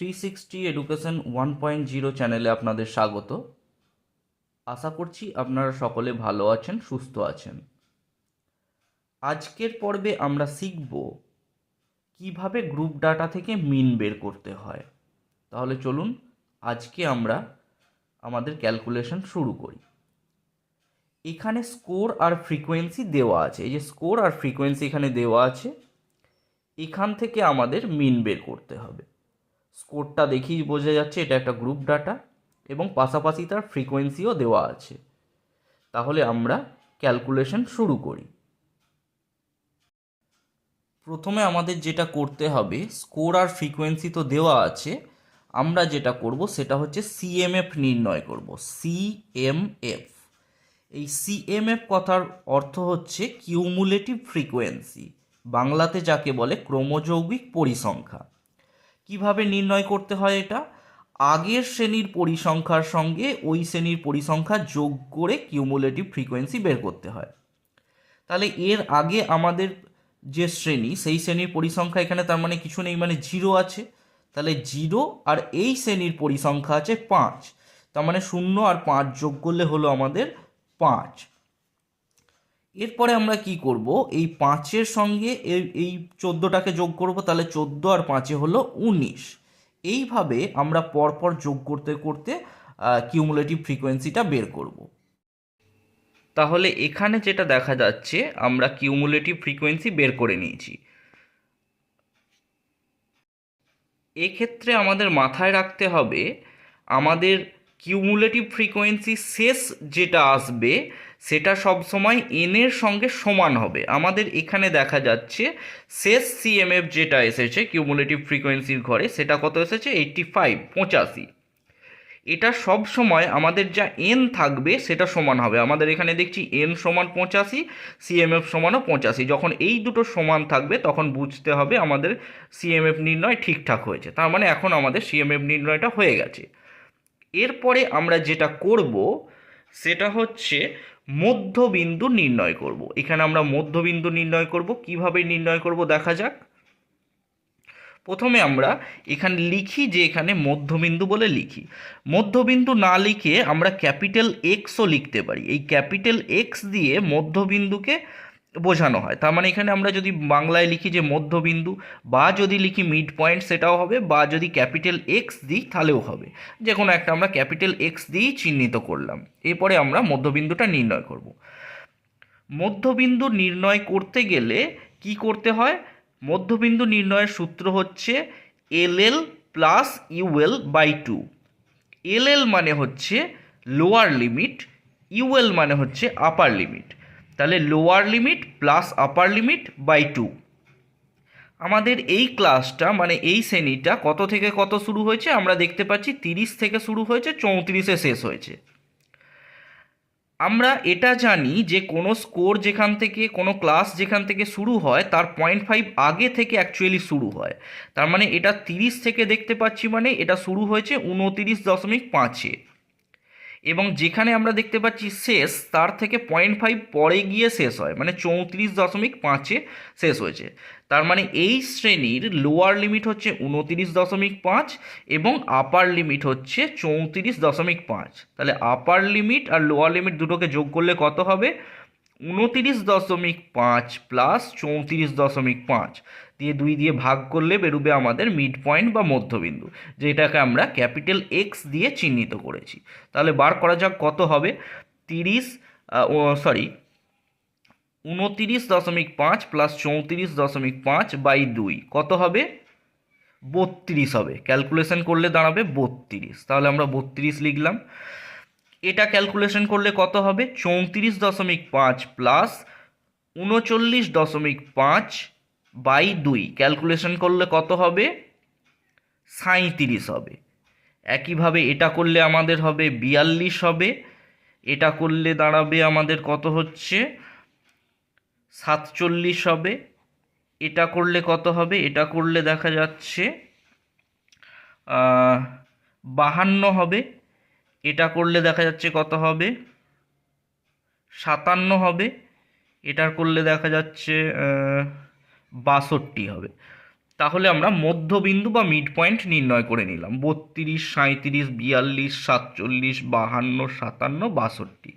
Three sixty education one point zero চ্যানেলে আপনাদের স্বাগত। আশা করছি আপনারা সকলে ভালো আছেন, সুস্থ আছেন। আজকের পর্বে আমরা শিখব কীভাবে গ্রুপ ডাটা থেকে মিন বের করতে হয়। তাহলে চলুন আজকে আমরা আমাদের ক্যালকুলেশন শুরু করি। এখানে স্কোর আর ফ্রিকোয়েন্সি দেওয়া আছে। এই যে স্কোর আর ফ্রিকোয়েন্সি এখানে দেওয়া আছে। এখান থেকে আমাদের মিন বের করতে হবে। স্কোরটা দেখেই বোঝা যাচ্ছে এটা একটা গ্রুপ ডাটা এবং পাশাপাশি তার ফ্রিকোয়েন্সিও দেওয়া আছে। তাহলে আমরা ক্যালকুলেশন শুরু করি। প্রথমে আমাদের যেটা করতে হবে, স্কোর আর ফ্রিকোয়েন্সি তো দেওয়া আছে, আমরা যেটা করব সেটা হচ্ছে সিএমএফ নির্ণয় করব সিএমএফ এই সিএমএফ কথার অর্থ হচ্ছে কিউমুলেটিভ ফ্রিকোয়েন্সি বাংলাতে যাকে বলে ক্রমযৌগিক পরিসংখ্যা। কীভাবে নির্ণয় করতে হয় এটা? আগের শ্রেণির পরিসংখ্যার সঙ্গে ওই শ্রেণির পরিসংখ্যা যোগ করে কিউমুলেটিভ ফ্রিকোয়েন্সি বের করতে হয়। তাহলে এর আগে আমাদের যে শ্রেণি, সেই শ্রেণির পরিসংখ্যা এখানে তার মানে কিছু নেই মানে জিরো আছে। তাহলে জিরো আর এই শ্রেণির পরিসংখ্যা আছে পাঁচ। তার মানে শূন্য আর পাঁচ যোগ করলে হলো আমাদের পাঁচ। এরপরে আমরা কি করব? এই পাঁচের সঙ্গে এই এই চোদ্দোটাকে যোগ করব, তাহলে চোদ্দ আর পাঁচে হলো উনিশ। এইভাবে আমরা পরপর যোগ করতে করতে কিউমুলেটিভ ফ্রিকোয়েন্সিটা বের করব। তাহলে এখানে যেটা দেখা যাচ্ছে, আমরা কিউমুলেটিভ ফ্রিকোয়েন্সি বের করে নিয়েছি। এক্ষেত্রে আমাদের মাথায় রাখতে হবে, আমাদের কিউমুলেটিভ ফ্রিকোয়েন্সি শেষ যেটা আসবে, সেটা সবসময় এন এর সঙ্গে সমান হবে। আমাদের এখানে দেখা যাচ্ছে শেষ সিএমএফ যেটা এসেছে কিউমুলেটিভ ফ্রিকোয়েন্সির ঘরে, সেটা কত এসেছে? এইট্টি ফাইভ পঁচাশি। এটা সব সময় আমাদের যা এন থাকবে, সেটা সমান হবে। আমাদের এখানে দেখছি এন সমান পঁচাশি সিএমএফ সমানও পঁচাশি। যখন এই দুটো সমান থাকবে, তখন বুঝতে হবে আমাদের সিএমএফ নির্ণয় ঠিকঠাক হয়েছে। তার মানে এখন আমাদের সিএমএফ নির্ণয়টা হয়ে গেছে। এরপরে আমরা যেটা করব, সেটা হচ্ছে মধ্যবিন্দু নির্ণয় করব। এখানে আমরা মধ্যবিন্দু নির্ণয় করব। কীভাবে নির্ণয় করব দেখা যাক। প্রথমে আমরা এখানে লিখি যে এখানে মধ্যবিন্দু বলে লিখি। মধ্যবিন্দু না লিখে আমরা ক্যাপিটাল এক্সও লিখতে পারি। এই ক্যাপিটাল এক্স দিয়ে মধ্যবিন্দুকে বোঝানো হয়। তার মানে এখানে আমরা যদি বাংলায় লিখি যে মধ্যবিন্দু বা যদি লিখি মিড পয়েন্ট সেটাও হবে বা যদি ক্যাপিটাল এক্স দিই তাহলেও হবে। যে কোনো একটা আমরা ক্যাপিটাল এক্স দিয়েই চিহ্নিত করলাম। এরপরে আমরা মধ্যবিন্দুটা নির্ণয় করব। মধ্যবিন্দু নির্ণয় করতে গেলে কি করতে হয়? মধ্যবিন্দু নির্ণয়ের সূত্র হচ্ছে L L plus UL by two L L মানে হচ্ছে লোয়ার লিমিট ইউএল মানে হচ্ছে আপার লিমিট তাহলে lower limit plus upper limit by two আমাদের এই ক্লাসটা মানে এই শ্রেণীটা কত থেকে কত শুরু হয়েছে? আমরা দেখতে পাচ্ছি তিরিশ থেকে শুরু হয়েছে, চৌত্রিশে শেষ হয়েছে। আমরা এটা জানি যে কোনো স্কোর যেখান থেকে, কোনো ক্লাস যেখান থেকে শুরু হয়, তার পয়েন্ট ফাইভ আগে থেকে অ্যাকচুয়ালি শুরু হয়। তার মানে এটা তিরিশ থেকে দেখতে পাচ্ছি মানে এটা শুরু হয়েছে উনতিরিশ দশমিক পাঁচে। এবং যেখানে আমরা দেখতে পাচ্ছি শেষ, তার থেকে পয়েন্ট ফাইভ পরে গিয়ে শেষ হয় মানে চৌত্রিশ দশমিক পাঁচে শেষ হয়েছে। তার মানে এই শ্রেণির লোয়ার লিমিট হচ্ছে উনতিরিশ দশমিক পাঁচ এবং আপার লিমিট হচ্ছে চৌত্রিশ দশমিক পাঁচ। তাহলে আপার লিমিট আর লোয়ার লিমিট দুটোকে যোগ করলে কত হবে? উনতিরিশ দশমিক পাঁচ প্লাস চৌত্রিশ দশমিক পাঁচ। দিয়ে দুই দিয়ে ভাগ করলে বেরোবে আমাদের মিড পয়েন্ট বা মধ্যবিন্দু, যেটাকে আমরা ক্যাপিটাল এক্স দিয়ে চিহ্নিত করেছি। তাহলে বার করা যাক কত হবে? তিরিশ সরি উনতিরিশ দশমিক পাঁচ প্লাস চৌত্রিশ দশমিক পাঁচ বাই দুই, কত হবে? বত্রিশ হবে। ক্যালকুলেশন করলে দাঁড়াবে বত্রিশ। তাহলে আমরা বত্রিশ লিখলাম। এটা ক্যালকুলেশন করলে কত হবে? চৌত্রিশ দশমিক পাঁচ প্লাস উনচল্লিশ দশমিক পাঁচ বাই দুই। ক্যালকুলেশন করলে কত হবে? সাঁইত্রিশ হবে। একইভাবে এটা করলে আমাদের হবে বিয়াল্লিশ হবে। এটা করলে দাঁড়াবে আমাদের কত হচ্ছে? সাতচল্লিশ হবে। এটা করলে কত হবে? এটা করলে দেখা যাচ্ছে বাহান্ন হবে। এটা করলে দেখা যাচ্ছে কত হবে? সাতান্ন হবে। এটার করলে দেখা যাচ্ছে বাষট্টি হবে। তাহলে আমরা মধ্যবিন্দু বা মিড পয়েন্ট নির্ণয় করে নিলাম। বত্রিশ, সাঁইত্রিশ, বিয়াল্লিশ, সাতচল্লিশ, বাহান্ন, সাতান্ন, বাষট্টি।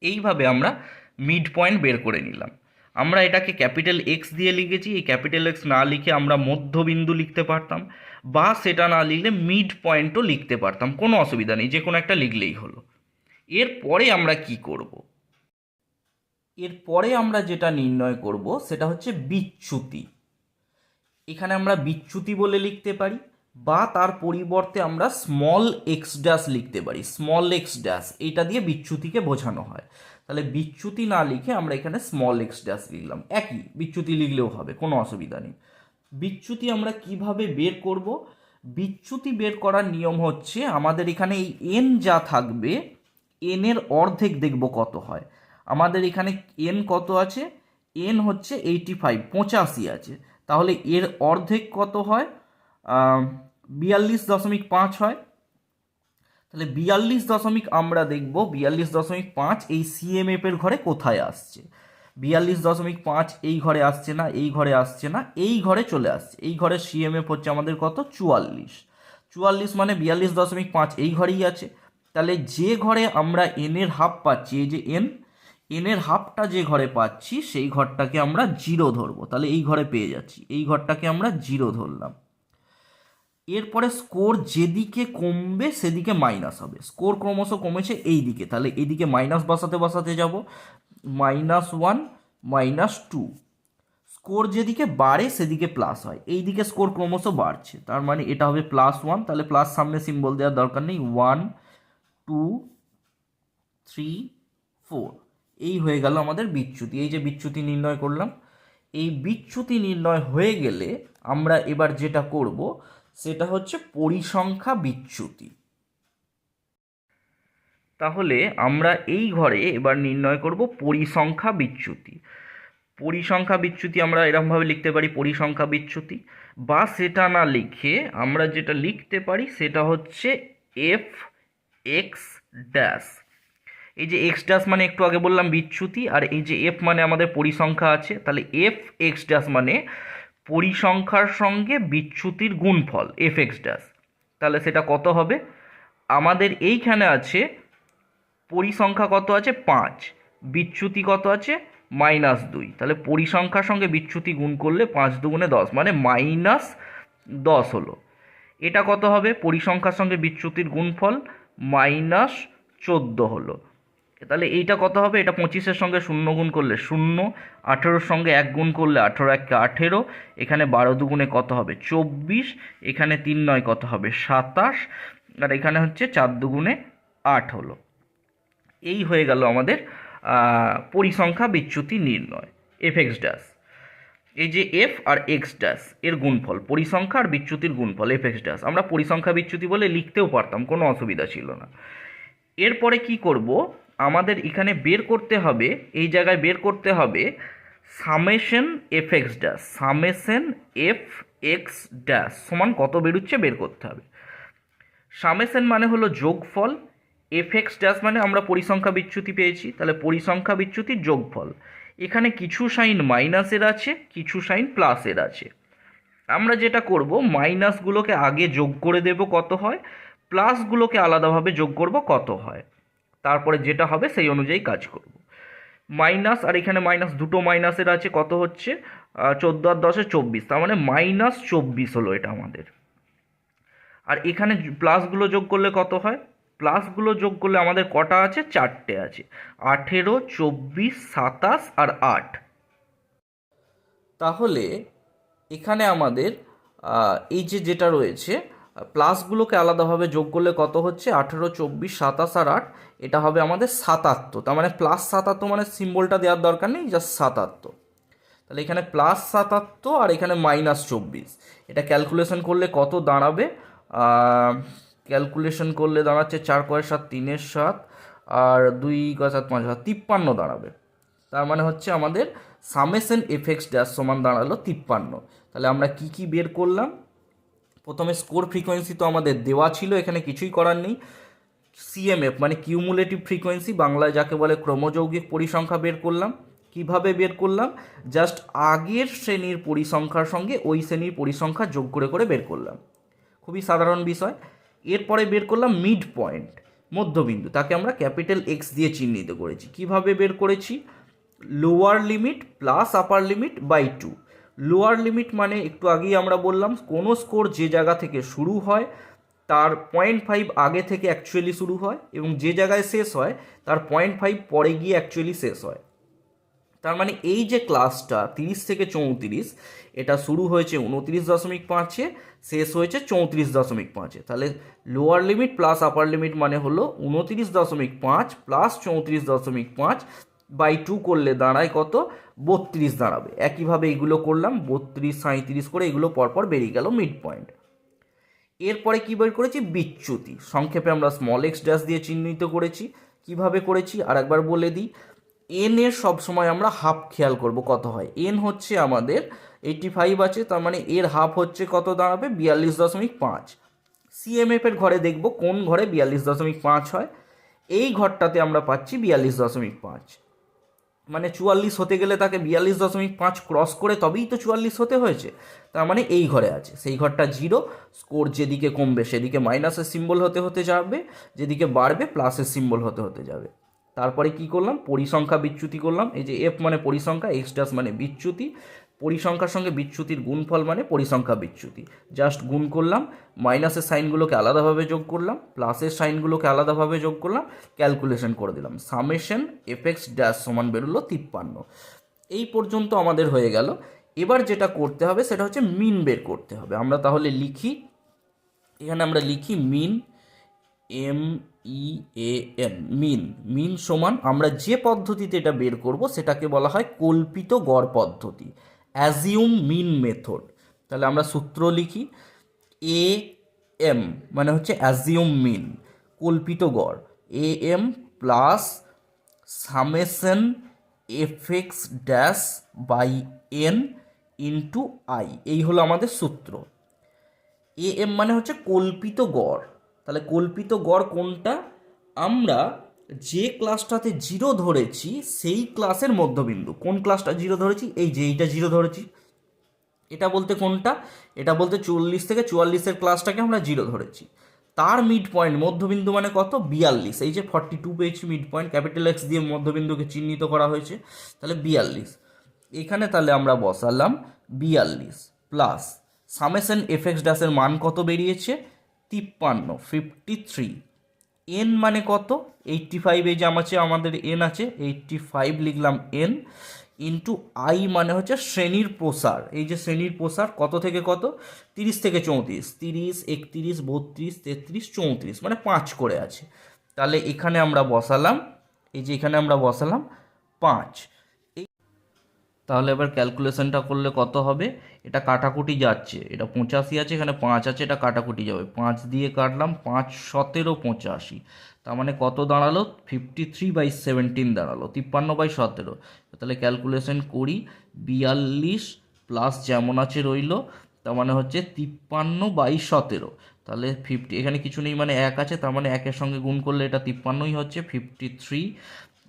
এইভাবে আমরা মিড পয়েন্ট বের করে নিলাম। আমরা এটাকে ক্যাপিটাল এক্স দিয়ে লিখেছি। এই ক্যাপিটাল এক্স না লিখে আমরা মধ্যবিন্দু লিখতে পারতাম বা সেটা না লিখলে মিড পয়েন্টও লিখতে পারতাম। কোনো অসুবিধা নেই যে কোনো একটা লিখলেই হলো। এরপরে আমরা কি করব? এরপরে আমরা যেটা নির্ণয় করব, সেটা হচ্ছে বিচ্যুতি। এখানে আমরা বিচ্যুতি বলে লিখতে পারি, বা তার পরিবর্তে আমরা স্মল এক্স ড্যাশ লিখতে পারি। স্মল এক্স ড্যাশ এটা দিয়ে বিচ্যুতিকে বোঝানো হয়। তাহলে বিচ্যুতি না লিখে আমরা এখানে স্মল এক্স ড্যাশ লিখলাম। একই, বিচ্যুতি লিখলেও হবে, কোনো অসুবিধা নেই। বিচ্যুতি আমরা কীভাবে বের করব? বিচ্যুতি বের করার নিয়ম হচ্ছে, আমাদের এখানে এই এন যা থাকবে এনের অর্ধেক দেখব কত হয়। আমাদের এখানে এন কত আছে? এন হচ্ছে এইটি ফাইভ পঁচাশি আছে। তাহলে এর অর্ধেক কত হয়? বিয়াল্লিশ দশমিক পাঁচ হয়। তাহলে বিয়াল্লিশ দশমিক আমরা দেখব, বিয়াল্লিশ দশমিক পাঁচ এই সিএমএফ এর ঘরে কোথায় আসছে? বিয়াল্লিশ দশমিক পাঁচ এই ঘরে আসছে না, এই ঘরে আসছে না, এই ঘরে চলে আসছে। এই ঘরে সিএমএফ হচ্ছে আমাদের কত? চুয়াল্লিশ। চুয়াল্লিশ মানে বিয়াল্লিশ দশমিক পাঁচ এই ঘরেই আছে। তাহলে যে ঘরে আমরা এনের হাফ পাচ্ছি, এই যে এন এনের হাফটা যে ঘরে পাচ্ছি, সেই ঘরটাকে আমরা জিরো ধরবো। তাহলে এই ঘরে পেয়ে যাচ্ছি। এই ঘরটাকে আমরা জিরো ধরলাম। এরপরে স্কোর যেদিকে কমবে, সেদিকে মাইনাস হবে। স্কোর ক্রমশ কমেছে এই দিকে তাহলে এইদিকে মাইনাস বসাতে বসাতে যাব। Minus one minus two score যেদিকে বাড়ে, সেদিকে প্লাস হয়। এই দিকে স্কোর ক্রমশ বাড়ছে। তার মানে এটা হবে প্লাস ওয়ান তাহলে প্লাস সামনে সিম্বল দেওয়ার দরকার নেই। ওয়ান টু থ্রি ফোর এই হয়ে গেল আমাদের বিচ্যুতি। এই যে বিচ্যুতি নির্ণয় করলাম, এই বিচ্যুতি নির্ণয় হয়ে গেলে আমরা এবার যেটা করব, সেটা হচ্ছে পরিসংখ্যা বিচ্যুতি। তাহলে আমরা এই ঘরে এবার নির্ণয় করব পরিসংখ্যা বিচ্যুতি। পরিসংখ্যা বিচ্যুতি আমরা এরকমভাবে লিখতে পারি, পরিসংখ্যা বিচ্যুতি। বা সেটা না লিখে আমরা যেটা লিখতে পারি, সেটা হচ্ছে এফ এক্স ড্যাশ এই যে এক্স ড্যাশ মানে একটু আগে বললাম বিচ্যুতি, আর এই যে এফ মানে আমাদের পরিসংখ্যা আছে, তাহলে এফ এক্স ড্যাশ মানে পরিসংখ্যার সঙ্গে বিচ্যুতির গুণফল এফ এক্স ড্যাশ তাহলে সেটা কত হবে? আমাদের এইখানে আছে, পরিসংখ্যা কত আছে? পাঁচ। বিচ্যুতি কত আছে? মাইনাস দুই। তাহলে পরিসংখ্যার সঙ্গে বিচ্যুতি গুণ করলে পাঁচ দুগুণে দশ মানে মাইনাস দশ হলো। এটা কত হবে? পরিসংখ্যার সঙ্গে বিচ্যুতির গুণফল মাইনাস চোদ্দ হলো। তাহলে এইটা কত হবে? এটা পঁচিশের সঙ্গে শূন্য গুণ করলে শূন্য, আঠেরোর সঙ্গে এক গুণ করলে আঠেরো এককে আঠেরো, এখানে বারো দুগুণে কত হবে? চব্বিশ, এখানে তিন নয় কত হবে? সাতাশ, আর এখানে হচ্ছে চার দুগুণে আট হলো। এই হয়ে গেল আমাদের পরিসংখ্যা বিচ্যুতি নির্ণয় এফ এক্স ড্যাশ এই যে এফ আর এক্স ড্যাশ এর গুণফল, পরিসংখ্যা আর বিচ্যুতির গুণফল এফ এক্স ড্যাশ আমরা পরিসংখ্যা বিচ্যুতি বলে লিখতেও পারতাম, কোনো অসুবিধা ছিল না। এরপরে কি করব? আমাদের এখানে বের করতে হবে, এই জায়গায় বের করতে হবে summation f x dash, summation f x dash সমান কত বেরোচ্ছে বের করতে হবে। সামেশন মানে হলো যোগফল, এফ এক্স ড্যাশ মানে আমরা পরিসংখ্যা বিচ্যুতি পেয়েছি, তাহলে পরিসংখ্যা বিচ্যুতির যোগফল। এখানে কিছু সাইন মাইনাসের আছে, কিছু সাইন প্লাসের আছে। আমরা যেটা করব, মাইনাসগুলোকে আগে যোগ করে দেব কত হয়, প্লাসগুলোকে আলাদাভাবে যোগ করব কত হয়। তারপরে যেটা হবে সেই অনুযায়ী কাজ করব। মাইনাস, আর এখানে মাইনাস দুটো মাইনাসের আছে, কত হচ্ছে? চোদ্দ আর দশে চব্বিশ। তার মানে মাইনাস চব্বিশ হলো এটা আমাদের। আর এখানে প্লাসগুলো যোগ করলে কত হয়? প্লাসগুলো যোগ করলে আমাদের কটা আছে? চারটে আছে। আঠেরো, চব্বিশ, সাতাশ আর আট। তাহলে এখানে আমাদের এই যে যেটা রয়েছে প্লাসগুলোকে আলাদাভাবে যোগ করলে কত হচ্ছে? আঠেরো, চব্বিশ, সাতাশ আর আট। এটা হবে আমাদের সাতাত্তর। তার মানে প্লাস সাতাত্তর মানে সিম্বলটা দেওয়ার দরকার নেই জাস্ট সাতাত্তর। তাহলে এখানে প্লাস সাতাত্তর আর এখানে মাইনাস চব্বিশ। এটা ক্যালকুলেশন করলে কত দাঁড়াবে? ক্যালকুলেশন করলে দাঁড়াচ্ছে চার কয় সাত, তিনের সাত, আর দুই কয় সাত, পাঁচ, সাত, তিপ্পান্ন দাঁড়াবে। তার মানে হচ্ছে আমাদের সামেশন এফেক্স ড্যাশ সমান দাঁড়াল তিপ্পান্ন। তাহলে আমরা কি কি বের করলাম? প্রথমে স্কোর ফ্রিকোয়েন্সি তো আমাদের দেওয়া ছিল, এখানে কিছুই করার নেই। সিএমএফ মানে কিউমুলেটিভ ফ্রিকোয়েন্সি বাংলায় যাকে বলে ক্রমযৌগিক পরিসংখ্যা বের করলাম। কীভাবে বের করলাম? জাস্ট আগের শ্রেণির পরিসংখ্যার সঙ্গে ওই শ্রেণির পরিসংখ্যা যোগ করে করে বের করলাম। খুবই সাধারণ বিষয়। এরপরে বের করলাম মিড পয়েন্ট মধ্যবিন্দু, তাকে আমরা ক্যাপিটাল এক্স দিয়ে চিহ্নিত করেছি। কীভাবে বের করেছি? Lower limit plus upper limit by two lower limit মানে একটু আগেই আমরা বললাম, কোনো স্কোর যে জায়গা থেকে শুরু হয়, তার পয়েন্ট ফাইভ আগে থেকে অ্যাকচুয়ালি শুরু হয় এবং যে জায়গায় শেষ হয়, তার পয়েন্ট ফাইভ পরে গিয়ে অ্যাকচুয়ালি শেষ হয়। তার মানে এই যে ক্লাসটা তিরিশ থেকে চৌত্রিশ, এটা শুরু হয়েছে উনত্রিশ দশমিক পাঁচে, শেষ হয়েছে চৌত্রিশ দশমিক পাঁচে। তাহলে lower limit plus upper limit মানে হলো উনত্রিশ দশমিক পাঁচ প্লাস চৌত্রিশ দশমিক পাঁচ বাই টু করলে দাঁড়ায় কত? বত্রিশ দাঁড়াবে। একইভাবে এইগুলো করলাম, বত্রিশ সাঁত্রিশ করে এগুলো পরপর বেরিয়ে গেল মিড পয়েন্ট এরপরে কী বের করেছি? বিচ্যুতি। সংক্ষেপে আমরা স্মল এক্স ড্যাশ দিয়ে চিহ্নিত করেছি। কীভাবে করেছি? আর একবার বলে দিই। এন এর সবসময় আমরা হাফ খেয়াল করব কত হয়। এন হচ্ছে আমাদের এইটটি ফাইভ আছে, তার মানে এর হাফ হচ্ছে কত দাঁড়াবে? বিয়াল্লিশ দশমিক পাঁচ। সিএমএফ এর ঘরে দেখব কোন ঘরে বিয়াল্লিশ দশমিক পাঁচ হয়। এই ঘরটাতে আমরা পাচ্ছি বিয়াল্লিশ দশমিক পাঁচ। মানে চুয়াল্লিশ হতে গেলে তাকে বিয়াল্লিশ দশমিক পাঁচ ক্রস করে তবেই তো চুয়াল্লিশ হতে হয়েছে। তার মানে এই ঘরে আছে। সেই ঘরটা জিরো স্কোর যেদিকে কমবে সেদিকে মাইনাসের সিম্বল হতে হতে যাবে, যেদিকে বাড়বে প্লাসের সিম্বল হতে হতে যাবে। তারপরে কি করলাম? পরিসংখ্যা বিচ্যুতি করলাম। এই যে এফ মানে পরিসংখ্যা এক্স ড্যাশ মানে বিচ্যুতি। পরিসংখ্যার সঙ্গে বিচ্যুতির গুণফল মানে পরিসংখ্যা বিচ্যুতি। জাস্ট গুণ করলাম মাইনাসের সাইনগুলোকে আলাদাভাবে যোগ করলাম প্লাসের সাইনগুলোকে আলাদাভাবে যোগ করলাম ক্যালকুলেশন করে দিলাম। সামেশন এফেক্স ড্যাশ সমান বেরোলো তিপ্পান্ন। এই পর্যন্ত আমাদের হয়ে গেল। এবার যেটা করতে হবে সেটা হচ্ছে মিন বের করতে হবে। আমরা তাহলে লিখি, এখানে আমরা লিখি মিন এম ই এ এন মিন মিন সমান আমরা যে পদ্ধতিতে এটা বের করব সেটাকে বলা হয় কল্পিত গড় পদ্ধতি। Assume mean method. তাহলে আমরা সূত্র লিখি, এ এম মানে হচ্ছে অ্যাজিউম মিন, কল্পিত গড়। A M plus summation f x dash by N into I, এই হলো আমাদের সূত্র। এ এম মানে হচ্ছে কল্পিত গড়। তাহলে কল্পিত গড় কোনটা? আমরা যে ক্লাসটাতে জিরো ধরেছি, সেই ক্লাসের মধ্যবিন্দু। কোন ক্লাসটা জিরো ধরেছি? এই যে এইটা জিরো ধরেছি। এটা বলতে কোনটা? এটা বলতে চল্লিশ থেকে চুয়াল্লিশের ক্লাসটাকে আমরা জিরো ধরেছি। তার মিড পয়েন্ট মধ্যবিন্দু মানে কত? বিয়াল্লিশ। এই যে ফর্টি টু পেয়েছি মিড পয়েন্ট ক্যাপিটাল এক্স দিয়ে মধ্যবিন্দুকে চিহ্নিত করা হয়েছে, তাহলে বিয়াল্লিশ। এখানে তাহলে আমরা বসালাম বিয়াল্লিশ প্লাস সামেশন এফএক্স ড্যাশের মান কত বেরিয়েছে? তিপ্পান্ন ফিফটি থ্রি এন মানে কত? এইটটি ফাইভ এই যে আছে আমাদের এন আছে এইটটি ফাইভ লিখলাম এন ইন্টু আই মানে হচ্ছে শ্রেণির প্রসার। এই যে শ্রেণির প্রসার কত থেকে কত? তিরিশ থেকে চৌত্রিশ। তিরিশ, একত্রিশ, বত্রিশ, তেত্রিশ, চৌত্রিশ মানে পাঁচ করে আছে। তাহলে এখানে আমরা বসালাম, এই যে এখানে আমরা বসালাম পাঁচ। তাহলে এবার ক্যালকুলেশনটা করলে কত হবে? এটা কাটাকুটি যাচ্ছে, এটা পঁচাশি আছে, এখানে পাঁচ আছে, এটা কাটাকুটি যাবে। পাঁচ দিয়ে কাটলাম পাঁচ সতেরো পঁচাশি। তার মানে কত দাঁড়াল? ফিফটি থ্রি বাই সেভেন্টিন দাঁড়াল, তিপ্পান্ন বাই সতেরো। তাহলে ক্যালকুলেশন করি, বিয়াল্লিশ প্লাস যেমন আছে রইল, তার মানে হচ্ছে তিপ্পান্ন বাই সতেরো। তাহলে ফিফটি এখানে কিছু নেই মানে এক আছে, তার মানে একের সঙ্গে গুণ করলে এটা তিপ্পান্নই হচ্ছে ফিফটি থ্রি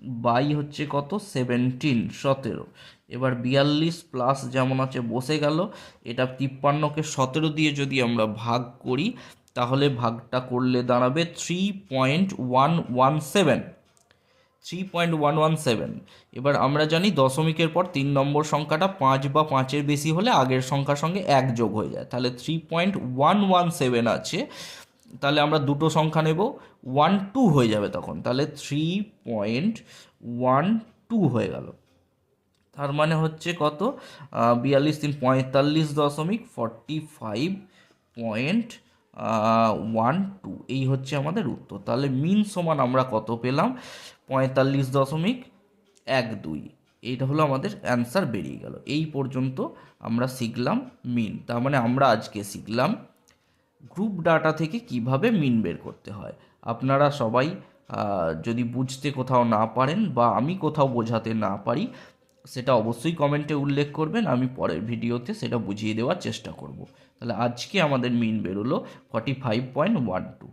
বাই হচ্ছে কত? সেভেন্টিন, সতেরো। এবার বিয়াল্লিশ প্লাস যেমন আছে বসে গেল, এটা তিপ্পান্নকে সতেরো দিয়ে যদি আমরা ভাগ করি, তাহলে ভাগটা করলে দাঁড়াবে three point one one seven three point one one seven এবার আমরা জানি দশমিকের পর তিন নম্বর সংখ্যাটা পাঁচ বা পাঁচের বেশি হলে আগের সংখ্যার সঙ্গে এক যোগ হয়ে যায়। তাহলে three point one one seven আছে। তাহলে আমরা দুটো সংখ্যা নেব। ওয়ান টু হয়ে যাবে তখন। তাহলে থ্রি পয়েন্ট ওয়ান টু হয়ে গেল। তার মানে হচ্ছে কত? বিয়াল্লিশ তিন, পঁয়তাল্লিশ দশমিক forty five point one two এই হচ্ছে আমাদের উত্তর। তাহলে মিন সমান আমরা কত পেলাম? পঁয়তাল্লিশ দশমিক এক দুই। এইটা হলো আমাদের অ্যান্সার বেরিয়ে গেল। এই পর্যন্ত আমরা শিখলাম মিন তার মানে আমরা আজকে শিখলাম গ্রুপ ডাটা থেকে কীভাবে মিন বের করতে হয়? আপনারা সবাই যদি বুঝতে কোথাও না পারেন বা আমি কোথাও বোঝাতে না পারি, সেটা অবশ্যই কমেন্টে উল্লেখ করবেন, আমি পরের ভিডিওতে সেটা বুঝিয়ে দেওয়ার চেষ্টা করব। তাহলে আজকে আমাদের মিন বেরোলো forty five point one two